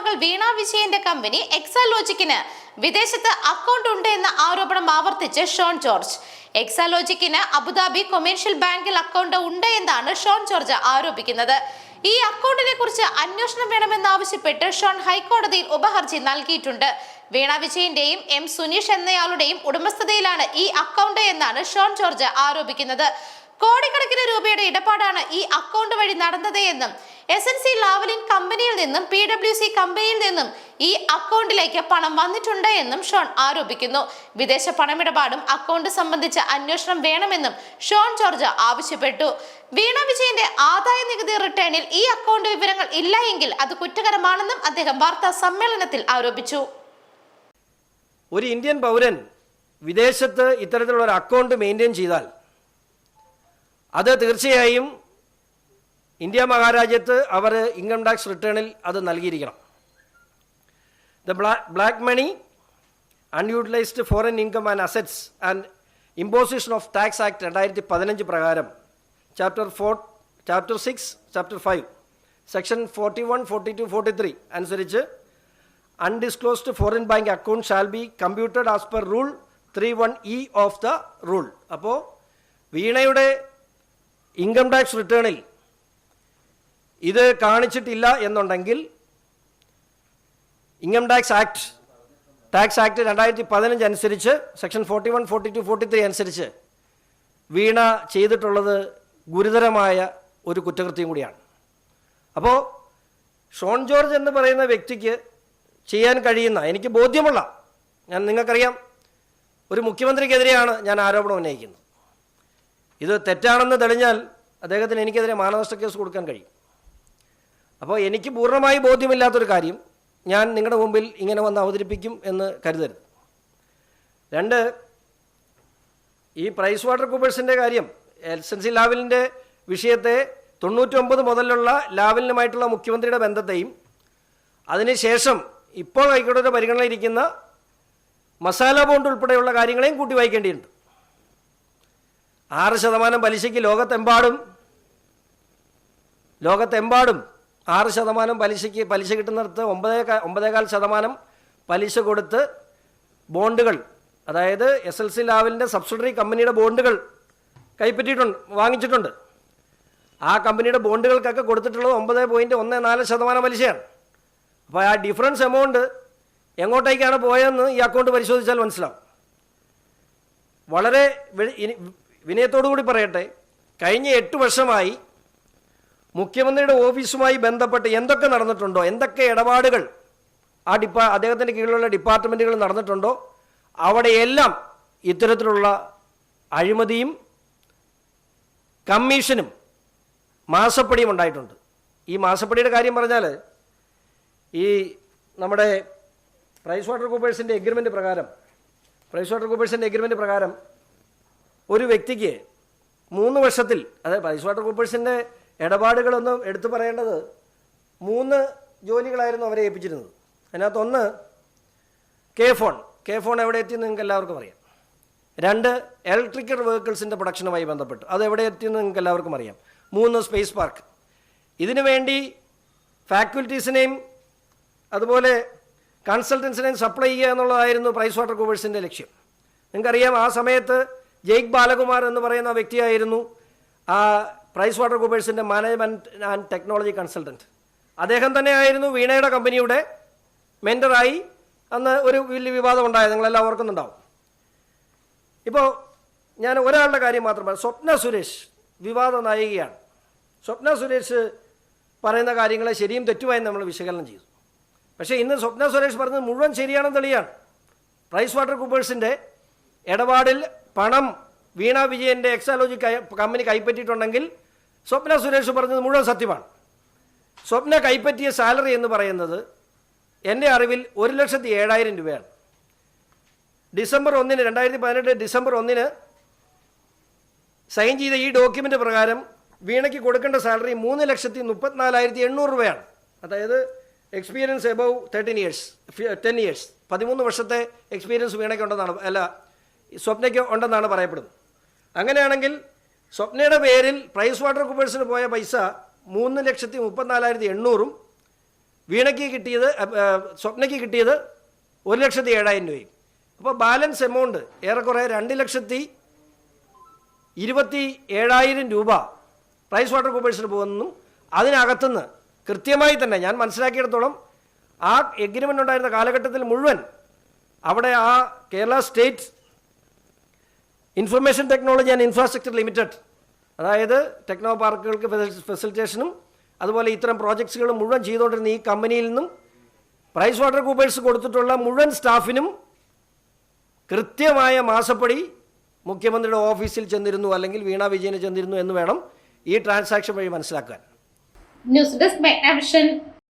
മകൾ വീണ വിജയന്റെ കമ്പനി എക്സാലോജിക്കിന് വിദേശത്ത് അക്കൗണ്ട് ഉണ്ട് എന്ന ആരോപണം ആവർത്തിച്ച് ഷോൺ ജോർജ്. എക്സാലോജിക്കിന് അബുദാബി കൊമേഴ്ഷ്യൽ ബാങ്കിൽ അക്കൗണ്ട് ഉണ്ട് എന്നാണ് ഷോൺ ജോർജ് ആരോപിക്കുന്നത്. ഈ അക്കൗണ്ടിനെ കുറിച്ച് അന്വേഷണം വേണമെന്നാവശ്യപ്പെട്ട് ഷോൺ ഹൈക്കോടതിയിൽ ഉപഹർജി നൽകിയിട്ടുണ്ട്. വീണ വിജയന്റെയും എം സുനീഷ് എന്നയാളുടെയും ഉടമസ്ഥതയിലാണ് ഈ അക്കൗണ്ട് എന്നാണ് ഷോൺ ജോർജ് ആരോപിക്കുന്നത്. കോടിക്കണക്കിന് രൂപയുടെ ഇടപാടാണ് ഈ അക്കൗണ്ട് വഴി നടന്നത് എന്നും എസ് എൻ സി ലാവലിൻ കമ്പനിയിൽ നിന്നും പി ഡബ്ല്യു സി കമ്പനിയിൽ നിന്നും ഈ അക്കൗണ്ടിലേക്ക് പണം വന്നിട്ടുണ്ട് എന്നും ഷോൺ ആരോപിക്കുന്നു. വിദേശ പണമിടപാടും അക്കൗണ്ട് സംബന്ധിച്ച അന്വേഷണം വേണമെന്നും ഷോൺ ജോർജ് ആവശ്യപ്പെട്ടു. വീണ വിജയന്റെ ആദായ നികുതി റിട്ടേണിൽ ഈ അക്കൗണ്ട് വിവരങ്ങൾ ഇല്ല എങ്കിൽ അത് കുറ്റകരമാണെന്നും അദ്ദേഹം വാർത്താ സമ്മേളനത്തിൽ ആരോപിച്ചു. ഒരു ഇന്ത്യൻ പൗരൻ വിദേശത്ത് ഇത്തരത്തിലുള്ള ഒരു അക്കൗണ്ട് മെയിന്റെയിൻ ചെയ്താൽ അത് തീർച്ചയായും ഇന്ത്യ മഹാരാജ്യത്ത് അവർ ഇൻകം ടാക്സ് റിട്ടേണിൽ അത് നൽകിയിരിക്കണം. The black money unutilised foreign income and assets and imposition of tax act രണ്ടായിരത്തി പതിനഞ്ച് പ്രകാരം chapter four chapter six chapter five section forty one forty two forty three അനുസരിച്ച് undisclosed foreign bank account shall be computed as per rule three one E of the rule അപ്പോൾ വീണയുടെ income tax റിട്ടേണിൽ ഇത് കാണിച്ചിട്ടില്ല എന്നുണ്ടെങ്കിൽ income tax act tax act രണ്ടായിരത്തി പതിനഞ്ച് അനുസരിച്ച് section forty one forty two forty three അനുസരിച്ച് വീണ ചെയ്തിട്ടുള്ളത് ഗുരുതരമായ ഒരു കുറ്റകൃത്യം കൂടിയാണ്. അപ്പോൾ ഷോൺ ജോർജ് എന്ന് പറയുന്ന വ്യക്തിക്ക് ചെയ്യാൻ കഴിയുന്ന എനിക്ക് ബോധ്യമുള്ള ഞാൻ നിങ്ങൾക്കറിയാം ഒരു മുഖ്യമന്ത്രിക്കെതിരെയാണ് ഞാൻ ആരോപണം ഉന്നയിക്കുന്നത്. ഇത് തെറ്റാണെന്ന് തെളിഞ്ഞാൽ അദ്ദേഹത്തിന് എനിക്കെതിരെ മാനനഷ്ട കേസ് കൊടുക്കാൻ കഴിയും. അപ്പോൾ എനിക്ക് പൂർണമായി ബോധ്യമില്ലാത്തൊരു കാര്യം ഞാൻ നിങ്ങളുടെ മുമ്പിൽ ഇങ്ങനെ വന്ന് അവതരിപ്പിക്കും എന്ന് കരുതരുത്. രണ്ട് ഈ പ്രൈസ് വാട്ടർ കൂപ്പേഴ്സിന്റെ കാര്യം എസ് എൻ സി ലാവലിന്റെ വിഷയത്തെ തൊണ്ണൂറ്റൊമ്പത് മുതലുള്ള ലാവലിനുമായിട്ടുള്ള മുഖ്യമന്ത്രിയുടെ ബന്ധത്തെയും അതിനുശേഷം ഇപ്പോൾ ഹൈക്കോടതിയുടെ പരിഗണനയിലിരിക്കുന്ന മസാല ബോണ്ട് ഉൾപ്പെടെയുള്ള കാര്യങ്ങളെയും കൂട്ടി വായിക്കേണ്ടിയിട്ടുണ്ട്. ആറ് ശതമാനം പലിശയ്ക്ക് ലോകത്തെമ്പാടും ലോകത്തെമ്പാടും ആറ് ശതമാനം പലിശയ്ക്ക് പലിശ കിട്ടുന്നിടത്ത് ഒമ്പതേ ഒമ്പതേകാൽ ശതമാനം പലിശ കൊടുത്ത് ബോണ്ടുകൾ അതായത് എസ് എൽ സി ലാവലിന്റെ സബ്സിഡറി കമ്പനിയുടെ ബോണ്ടുകൾ കൈപ്പറ്റിയിട്ടുണ്ട് വാങ്ങിച്ചിട്ടുണ്ട്. ആ കമ്പനിയുടെ ബോണ്ടുകൾക്കൊക്കെ കൊടുത്തിട്ടുള്ളത് ഒമ്പത് പോയിന്റ് ഒന്ന് നാല് ശതമാനം പലിശയാണ്. അപ്പോൾ ആ ഡിഫറൻസ് എമൗണ്ട് എങ്ങോട്ടേക്കാണ് പോയതെന്ന് ഈ അക്കൗണ്ട് പരിശോധിച്ചാൽ മനസ്സിലാവും. വളരെ വിനയത്തോടു കൂടി പറയട്ടെ കഴിഞ്ഞ എട്ട് വർഷമായി മുഖ്യമന്ത്രിയുടെ ഓഫീസുമായി ബന്ധപ്പെട്ട് എന്തൊക്കെ നടന്നിട്ടുണ്ടോ? എന്തൊക്കെ ഇടപാടുകൾ? ആ ഡിപ്പാ അദ്ദേഹത്തിന്റെ കീഴിലുള്ള ഡിപ്പാർട്ട്മെന്റുകൾ നടന്നിട്ടുണ്ടോ? അവിടെയെല്ലാം ഇത്തരത്തിലുള്ള അഴിമതിയും കമ്മീഷനും മാസപ്പടിയും ഉണ്ടായിട്ടുണ്ട്. ഈ മാസപ്പടിയുടെ കാര്യം പറഞ്ഞാൽ ഈ നമ്മുടെ പ്രൈസ് വാട്ടർ കൂപ്പേഴ്സിന്റെ എഗ്രിമെന്റ് പ്രകാരം പ്രൈസ് വാട്ടർ കൂപ്പേഴ്സിന്റെ എഗ്രിമെന്റ് പ്രകാരം ഒരു വ്യക്തിക്ക് മൂന്ന് വർഷത്തിൽ അതായത് പ്രൈസ് വാട്ടർ കൂപ്പേഴ്സിന്റെ ഇടപാടുകളൊന്നും എടുത്തു പറയേണ്ടത് മൂന്ന് ജോലികളായിരുന്നു അവരെ ഏൽപ്പിച്ചിരുന്നത്. അതിനകത്തൊന്ന് കെ ഫോൺ. കെ ഫോൺ എവിടെ എത്തിയെന്ന് നിങ്ങൾക്ക് എല്ലാവർക്കും അറിയാം. രണ്ട് ഇലക്ട്രിക്കൽ വെഹിക്കിൾസിന്റെ പ്രൊഡക്ഷനുമായി ബന്ധപ്പെട്ട്. അത് എവിടെ എത്തിയെന്ന് നിങ്ങൾക്ക് എല്ലാവർക്കും അറിയാം. മൂന്ന് സ്പേസ് പാർക്ക് ഇതിനു വേണ്ടി ഫാക്കൽറ്റീസിനെയും അതുപോലെ കൺസൾട്ടൻസിനെയും സപ്ലൈ ചെയ്യുക എന്നുള്ളതായിരുന്നു പ്രൈസ് വാട്ടർ കൂവേഴ്സിന്റെ ലക്ഷ്യം. നിങ്ങൾക്കറിയാം ആ സമയത്ത് ജയ്ക് ബാലകുമാർ എന്ന് പറയുന്ന വ്യക്തിയായിരുന്നു ആ പ്രൈസ് വാട്ടർ കൂപ്പേഴ്സിന്റെ മാനേജ്മെന്റ് ആൻഡ് ടെക്നോളജി കൺസൾട്ടന്റ് അദ്ദേഹം തന്നെയായിരുന്നു വീണയുടെ കമ്പനിയുടെ മെന്ററായി അന്ന് ഒരു വലിയ വിവാദം ഉണ്ടായത്. നിങ്ങളെല്ലാം ഓർക്കുന്നുണ്ടാവും. ഇപ്പോൾ ഞാൻ ഒരാളുടെ കാര്യം മാത്രം പറയാം. സ്വപ്ന സുരേഷ് വിവാദ നായികയാണ്. സ്വപ്ന സുരേഷ് പറയുന്ന കാര്യങ്ങളെ ശരിയും തെറ്റുമായി നമ്മൾ വിശകലനം ചെയ്തു. പക്ഷേ ഇന്ന് സ്വപ്ന സുരേഷ് പറഞ്ഞത് മുഴുവൻ ശരിയാണെന്ന് തെളിയാണ്. പ്രൈസ് വാട്ടർ കൂപ്പേഴ്സിന്റെ ഇടപാടിൽ പണം വീണ വിജയന്റെ എക്സാലോജി കമ്പനി കൈപ്പറ്റിയിട്ടുണ്ടെങ്കിൽ സ്വപ്ന സുരേഷ് പറഞ്ഞത് മുഴുവൻ സത്യമാണ്. സ്വപ്ന കൈപ്പറ്റിയ സാലറി എന്ന് പറയുന്നത് എന്റെ അറിവിൽ ഒരു ലക്ഷത്തി ഏഴായിരം രൂപയാണ്. ഡിസംബർ ഒന്നിന് രണ്ടായിരത്തി പതിനെട്ട് ഡിസംബർ ഒന്നിന് സൈൻ ചെയ്ത ഈ ഡോക്യുമെന്റ് പ്രകാരം വീണയ്ക്ക് കൊടുക്കേണ്ട സാലറി മൂന്ന് ലക്ഷത്തി മുപ്പത്തിനാലായിരത്തി എണ്ണൂറ് രൂപയാണ്. അതായത് experience above thirteen years ten years. പതിമൂന്ന് വർഷത്തെ എക്സ്പീരിയൻസ് വീണയ്ക്ക് ഉണ്ടെന്നാണ് അല്ല സ്വപ്നയ്ക്ക് ഉണ്ടെന്നാണ് പറയപ്പെടുന്നത്. അങ്ങനെയാണെങ്കിൽ സ്വപ്നയുടെ പേരിൽ പ്രൈസ് വാട്ടർ കൂപ്പേഴ്സിന് പോയ പൈസ മൂന്ന് ലക്ഷത്തി മുപ്പത്തിനാലായിരത്തി എണ്ണൂറും വീണയ്ക്ക് കിട്ടിയത് സ്വപ്നയ്ക്ക് കിട്ടിയത് ഒരു ലക്ഷത്തി ഏഴായിരം രൂപയും. അപ്പോൾ ബാലൻസ് എമൗണ്ട് ഏറെക്കുറെ രണ്ട് ലക്ഷത്തി ഇരുപത്തി ഏഴായിരം രൂപ പ്രൈസ് വാട്ടർ കൂപ്പേഴ്സിന് പോകുന്നതും അതിനകത്തുനിന്ന് കൃത്യമായി തന്നെ ഞാൻ മനസ്സിലാക്കിയിടത്തോളം ആ എഗ്രിമെന്റ് ഉണ്ടായിരുന്ന കാലഘട്ടത്തിൽ മുഴുവൻ അവിടെ ആ Kerala state information technology and infrastructure limited അതായത് ടെക്നോ പാർക്കുകൾക്ക് ഫെസിലിറ്റേഷനും അതുപോലെ ഇത്തരം പ്രോജക്ട്സുകളും മുഴുവൻ ചെയ്തുകൊണ്ടിരുന്ന ഈ കമ്പനിയിൽ നിന്നും പ്രൈസ് വാട്ടർ കൂപ്പേഴ്സ് കൊടുത്തിട്ടുള്ള മുഴുവൻ സ്റ്റാഫിനും കൃത്യമായ മാസപ്പടി മുഖ്യമന്ത്രിയുടെ ഓഫീസിൽ ചെന്നിരുന്നു അല്ലെങ്കിൽ വീണ വിജയന് ചെന്നിരുന്നു എന്ന് വേണം ഈ ട്രാൻസാക്ഷൻ വഴി മനസ്സിലാക്കാൻ. News desk മെഗ്നാവിഷൻ